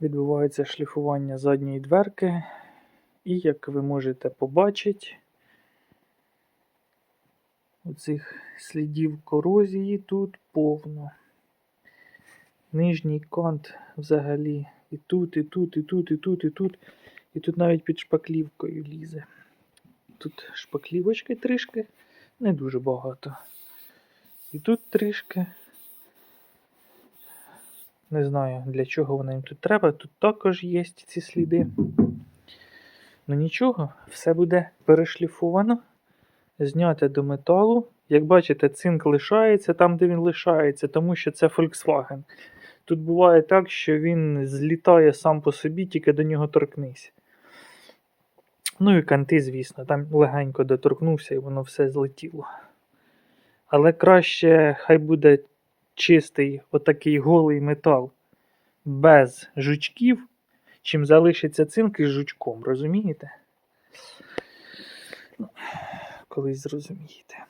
Відбувається шліфування задньої дверки. І як ви можете побачити, оцих слідів корозії тут повно. Нижній кант взагалі і тут, і тут, і тут, і тут, і тут. І тут навіть під шпаклівкою лізе. Тут шпаклівочки трішки, не дуже багато. І тут трішки. Не знаю, для чого воно їм тут треба. Тут також є ці сліди. Ну нічого, все буде перешліфовано, зняте до металу. Як бачите, цинк лишається там, де він лишається, тому що це Volkswagen. Тут буває так, що він злітає сам по собі, тільки до нього торкнись. Ну і канти, звісно, там легенько доторкнувся і воно все злетіло. Але краще хай буде чистий отакий голий метал без жучків, чим залишиться цинк із жучком, розумієте? Ну, Колись зрозумієте.